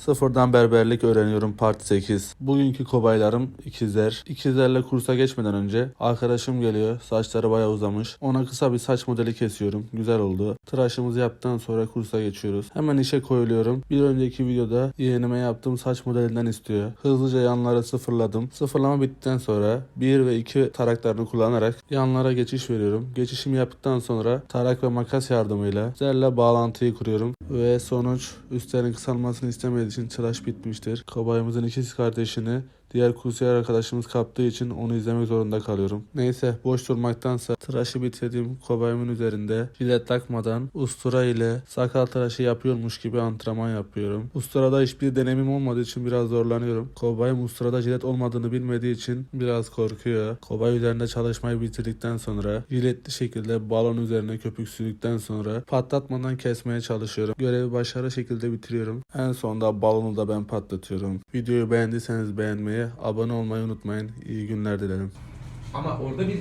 Sıfırdan berberlik öğreniyorum part 8. Bugünkü kobaylarım ikizler. İkizlerle kursa geçmeden önce arkadaşım geliyor. Saçları bayağı uzamış. Ona kısa bir saç modeli kesiyorum. Güzel oldu. Tıraşımızı yaptıktan sonra kursa geçiyoruz. Hemen işe koyuluyorum. Bir önceki videoda yeğenime yaptığım saç modelinden istiyor. Hızlıca yanları sıfırladım. Sıfırlama bittikten sonra 1 ve 2 taraklarını kullanarak yanlara geçiş veriyorum. Geçişimi yaptıktan sonra tarak ve makas yardımıyla üzerle bağlantıyı kuruyorum. Ve sonuç üstlerin kısalmasını istemediği için tıraş bitmiştir. Kobayımızın ikiz kardeşini diğer kursiyer arkadaşımız kaptığı için onu izlemek zorunda kalıyorum. Neyse boş durmaktansa tıraşı bitirdiğim kobayımın üzerinde jilet takmadan ustura ile sakal tıraşı yapıyormuş gibi antrenman yapıyorum. Usturada hiçbir deneyimim olmadığı için biraz zorlanıyorum. Kobayım usturada jilet olmadığını bilmediği için biraz korkuyor. Kobay üzerinde çalışmayı bitirdikten sonra jiletli şekilde balon üzerine köpük sürdükten sonra patlatmadan kesmeye çalışıyorum. Görevi başarılı şekilde bitiriyorum. En sonunda balonu da ben patlatıyorum. Videoyu beğendiyseniz beğenmeyi, abone olmayı unutmayın. İyi günler dilerim. Ama orada bir.